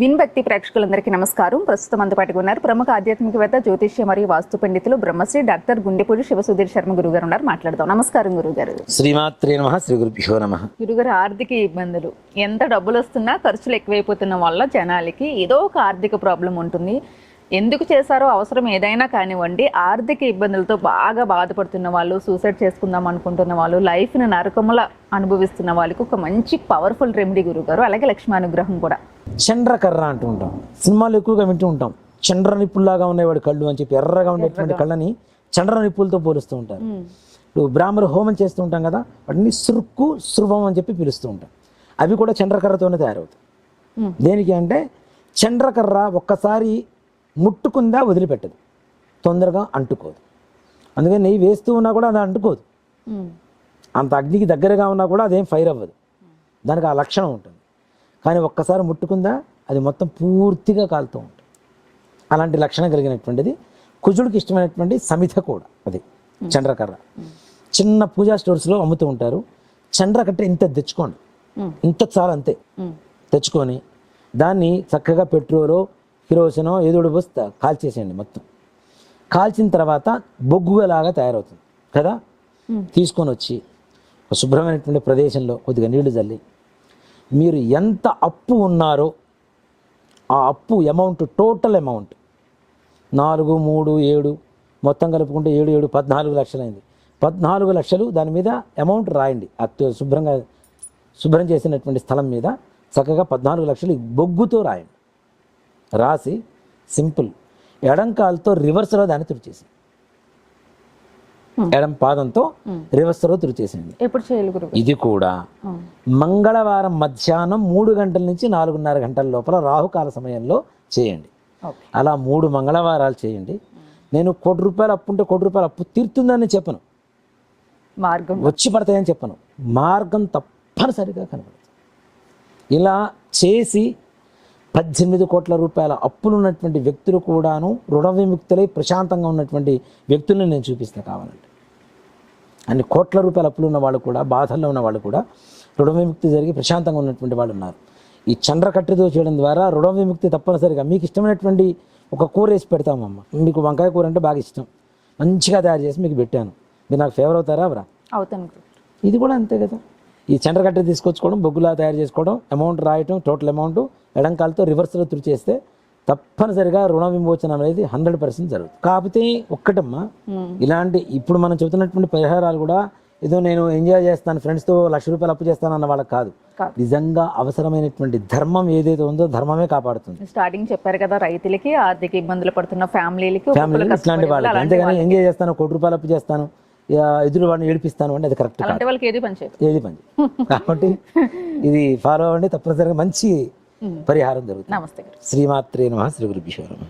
విన్భక్తి ప్రేక్షకులందరికీ నమస్కారం. ప్రస్తుతం అందుబాటుగా ఉన్నారు ప్రముఖ ఆధ్యాత్మికవేత్త జ్యోతిష్య మరియు వాస్తు పండితులు బ్రహ్మశ్రీ డాక్టర్ గుండెపూడి శివసుధీర్ శర్మ గురుగారు ఉన్నారు. మాట్లాడదాం. నమస్కారం గురుగారు. శ్రీమాత్రే నమ శ్రీ గురుభ్యో నమ. గురుగారు ఆర్థిక ఇబ్బందులు. ఎంత డబ్బులు వస్తున్నా ఖర్చులు ఎక్కువైపోతున్న వల్ల జనాలకి ఏదో ఒక ఆర్థిక ప్రాబ్లం ఉంటుంది. ఎందుకు చేశారో అవసరం ఏదైనా కానివ్వండి ఆర్థిక ఇబ్బందులతో బాగా బాధపడుతున్న వాళ్ళు సూసైడ్ చేసుకుందాం అనుకుంటున్న వాళ్ళు లైఫ్ని నరకముల అనుభవిస్తున్న వాళ్ళకి ఒక మంచి పవర్ఫుల్ రెమెడీ గురుగారు. అలాగే లక్ష్మీ అనుగ్రహం కూడా. చండ్రకర్ర అంటూ ఉంటాం. సినిమాలు ఎక్కువగా వింటూ ఉంటాం. చండ్ర నిప్పుల్లాగా ఉండేవాడు కళ్ళు అని చెప్పి ఎర్రగా ఉండేటువంటి కళ్ళని చండ్ర నిప్పులతో పోలుస్తూ ఉంటారు. ఇప్పుడు బ్రాహ్మణ హోమం చేస్తూ ఉంటాం కదా వాటిని సురుక్కు శృవం అని చెప్పి పిలుస్తూ ఉంటాం. అవి కూడా చండ్రకర్రతోనే తయారవుతాయి. దేనికి అంటే చండ్రకర్ర ఒక్కసారి ముట్టుకుందా వదిలిపెట్టదు. తొందరగా అంటుకోదు. అందుకని నెయ్యి వేస్తూ ఉన్నా కూడా అది అంటుకోదు. అంత అగ్నికి దగ్గరగా ఉన్నా కూడా అదేం ఫైర్ అవ్వదు. దానికి ఆ లక్షణం ఉంటుంది. కానీ ఒక్కసారి ముట్టుకుందా? అది మొత్తం పూర్తిగా కాలుతూ ఉంటుంది. అలాంటి లక్షణం కలిగినటువంటిది. కుజుడికి ఇష్టమైనటువంటి సమిధ కూడా అది చంద్రకర్ర. చిన్న పూజా స్టోర్స్లో అమ్ముతూ ఉంటారు. చంద్రకట్ట ఇంత తెచ్చుకోండి. ఇంత చాలు అంతే. తెచ్చుకొని దాన్ని చక్కగా పెట్రోలో కిరోసినో ఏదో ఒకటి పోసి తా- కాల్చేసేయండి మొత్తం. కాల్చిన తర్వాత బొగ్గులాగా తయారవుతుంది. కదా. తీసుకొని వచ్చి ఒక శుభ్రమైనటువంటి ప్రదేశంలో కొద్దిగా నీళ్ళు చల్లి మీరు ఎంత అప్పు ఉన్నారో ఆ అప్పు అమౌంట్ టోటల్ అమౌంట్ నాలుగు మూడు ఏడు మొత్తం కలుపుకుంటే ఏడు ఏడు పద్నాలుగు లక్షలైంది. పద్నాలుగు లక్షలు దాని మీద అమౌంట్ రాయండి. అత్య శుభ్రంగా శుభ్రం చేసినటువంటి స్థలం మీద చక్కగా పద్నాలుగు లక్షలు బొగ్గుతో రాయండి. రాసి సింపుల్. ఎడం కాలుతో రివర్స్లో దాన్ని తుడిచేసి. ఎడం పాదంతో రివర్స్లో తుడిచేసింది ఇది కూడా. మంగళవారం మధ్యాహ్నం మూడు గంటల నుంచి నాలుగున్నర గంటల లోపల రాహుకాల సమయంలో చేయండి. అలా మూడు మంగళవారాలు చేయండి. నేను కోటి రూపాయలు అప్పు ఉంటే కోటి రూపాయలు అప్పు తీరుతుందని చెప్పను. మార్గం. వచ్చి పడతాయని చెప్పను. మార్గం తప్పనిసరిగా కనబడుతుంది. ఇలా చేసి పద్దెనిమిది కోట్ల రూపాయల అప్పులు ఉన్నటువంటి వ్యక్తులు కూడాను రుణ విముక్తులై ప్రశాంతంగా ఉన్నటువంటి వ్యక్తులను నేను చూపిస్తాను కావాలంటే అన్ని కోట్ల రూపాయల అప్పులు ఉన్న వాళ్ళు కూడా బాధల్లో ఉన్న వాళ్ళు కూడా రుణ విముక్తి జరిగి ప్రశాంతంగా ఉన్నటువంటి వాళ్ళు ఉన్నారు. ఈ చంద్రకట్టుతో చేయడం ద్వారా రుణ విముక్తి తప్పనిసరిగా మీకు ఇష్టమైనటువంటి ఒక కూర వేసి పెడతామమ్మ మీకు వంకాయ కూర అంటే బాగా ఇష్టం. మంచిగా తయారు చేసి మీకు పెట్టాను. మీరు నాకు ఫేవర్ అవుతారా? అవరా? అవుతాను ఇది కూడా అంతే కదా. ఈ చంద్రకట్ట తీసుకొచ్చుకోవడం బొగ్గులా తయారు చేసుకోవడం అమౌంట్ రాయటం టోటల్ అమౌంట్ ఎడంకాలతో రివర్స్లో తుడిచేస్తే తప్పనిసరిగా రుణ విమోచనం అనేది హండ్రెడ్ పర్సెంట్ జరుగుతుంది. కాకపోతే ఒక్కటమ్మా. ఇలాంటి ఇప్పుడు మనం చెబుతున్నటువంటి పరిహారాలు కూడా ఏదో నేను ఎంజాయ్ చేస్తాను ఫ్రెండ్స్తో లక్ష రూపాయలు అప్పు చేస్తాను అన్న వాళ్ళకి కాదు. నిజంగా అవసరమైనటువంటి ధర్మం ఏదైతే ఉందో ధర్మమే కాపాడుతుంది. స్టార్టింగ్ చెప్పారు కదా రైతులకి ఆర్థిక ఇబ్బందులు పడుతున్న ఫ్యామిలీలకి ఇట్లాంటి వాళ్ళకి. వాళ్ళు, అంతేగాని ఎంజాయ్ చేస్తాను కోటి రూపాయలు అప్పు చేస్తాను ఎదురు వాడిని ఏడిపిస్తాను అంటే అది కరెక్ట్ కాదు. వాళ్ళకి ఏది పని ఏది. కాబట్టి ఇది ఫాలో అవ్వండి తప్పనిసరిగా మంచి పరిహారం జరుగుతుంది. నమస్తే. గురు శ్రీమాత్రే నమ శ్రీ గురుభ్యో నమః.